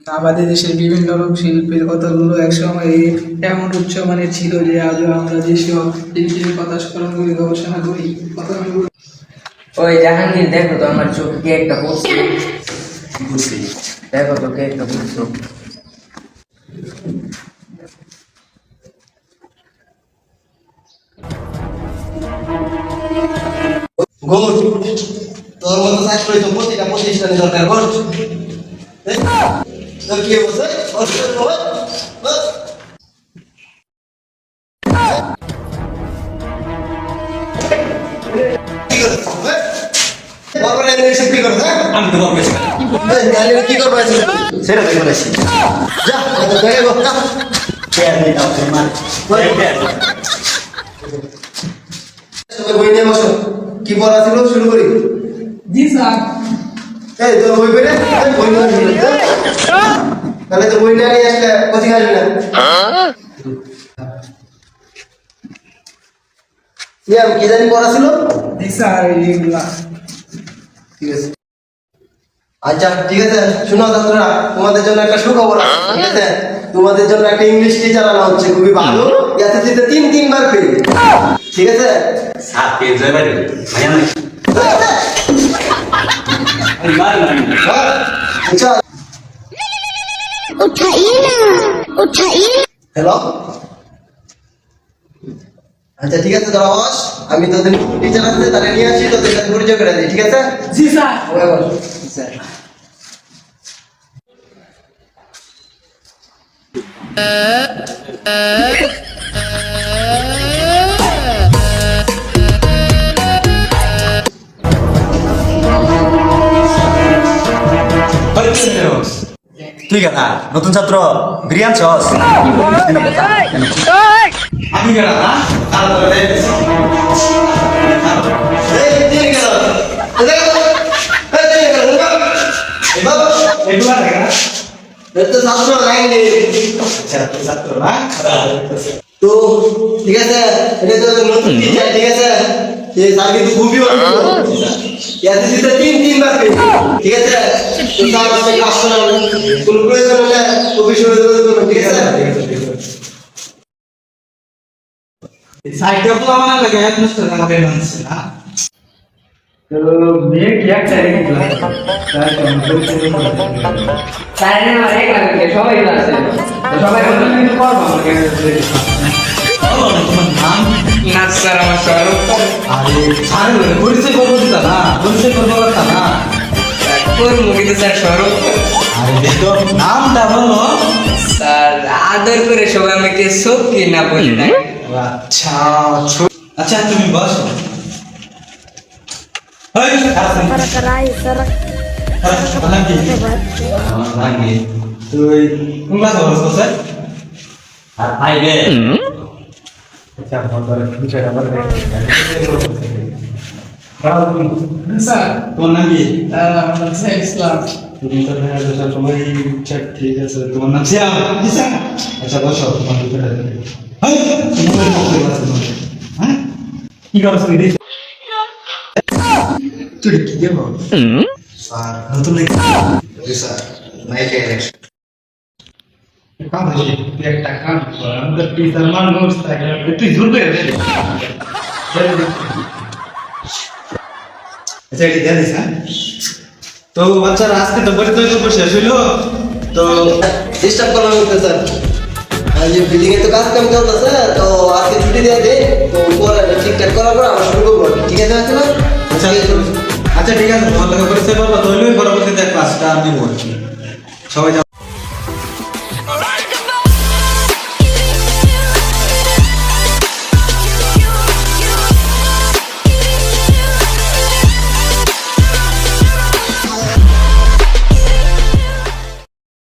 আমাদের দেশের বিভিন্ন লোক শিল্পের কথাগুলো একসময় এমন উচ্চমানের ছিল যে আজও আমরা যেসব শিল্পীর কথা স্মরণ করি গবেষণা করি কথাগুলো ওই জাহাঙ্গীর দেখো তো আমার চোখে কে একটা পড়ছে। দেখো তো কে একটা পড়ছে। গোল তোর মতো চাকরি তো প্রতিটা প্রতিষ্ঠানে দরকার তোর কি হ্যাঁ? আমি তো বলব কি করব? সেটা দেখে বলেছি যা, এত দেখে বল, যা। সবাই বই নিয়ে বসো কি পড়া ছিল শুরু করি জি স্যার এই তোর বই পেলে বই না। তাহলে তো বই না নিয়ে আসলে কোচিং আসবি না। ইয়াম কি জানি পড়া ছিল? স্যার এইগুলা ঠিক আছে। আচ্ছা ঠিক আছে। শোনো ছাত্ররা তোমাদের জন্য একটা সুখবর আছে ঠিক আছে? তোমাদের জন্য একটা ইংলিশ টিচার আনা হচ্ছে খুবই ভালো। এসএসসিতে তিন তিনবার পেয়ে ঠিক আছে? সাত হয়ে। পারে ভাই আমি আচ্ছা Hello, jadi kan saudara bos, kami sudah di jalan jadi tadi dia sih sudah di jalan puri juga dari. Jika saya, bisa. B. Berita তুই কেনা নতুন ছাত্র, বিরিয়ান চস আমি কেনা না তো, ঠিক আছে, এটা তো নতুন ঠিক আছে? এই স্যার কিন্তু খুবই এসএসসিতে তিন তিনবার পেয়েছে ঠিক আছে? তো স্যার আমাকে ক্লাস করাবেন কোনো প্রয়োজন হলে অফিসে যোগাযোগ ঠিক আছে? সাইডটা পোলা বানা লাগে এক মিস্টার আমাকে বানছে না? তো মেয়ে কি একটা রেখে দিলাম স্যার আমার এক লাগে সবাই আছে সবাই কিন্তু করব আমাকে তোমার নাম না স্যার? আমার আরে পরিচয় করব দিতা না পরিচয় করব পারতাম না কোন মুভিতে স্যার স্বরূপ আরে দেখো নামটা বলো স্যার আদর করে সবাই আমাকে সত্যি না বলি না আচ্ছা আচ্ছা তুমি বসো তুই কোন ক্লাসে পড়ছো স্যার স্যার তোমার নাম কি? ইসলাম। তুমি তো দেখা যাচ্ছে সবাই চেক ঠিক আছে তোমার নাম শ্যাম আচ্ছা বসো তোমার ভিতরে তোমার বক্তব্য আছে তোমার। কি? করছ দিদি তুই কি দেব স্যার নতুন লেখা। স্যার নাইকে কাম হয়েছে তুই একটা কাম কর আমাদের টিচার মানুষ থাকে তুই ঝুলবে আচ্ছা এটি দিয়ে দিস হ্যাঁ? তো বাচ্চারা আজকে তো পরিচয় করব শেষ হইল। তো ডিস্টার্ব করলাম একটু স্যার যে বিল্ডিং এ তো কাজ কাম চলতেছে তো আজকে ছুটি দিয়ে দে তো পরে ঠিকঠাক করার পর আমরা শুরু করব। ঠিক আছে আছে না আচ্ছা আচ্ছা ঠিক আছে তোমার লোকের পরিচয় করব তো হইলেই পরবর্তীতে ক্লাসটা আমি বলছি সবাই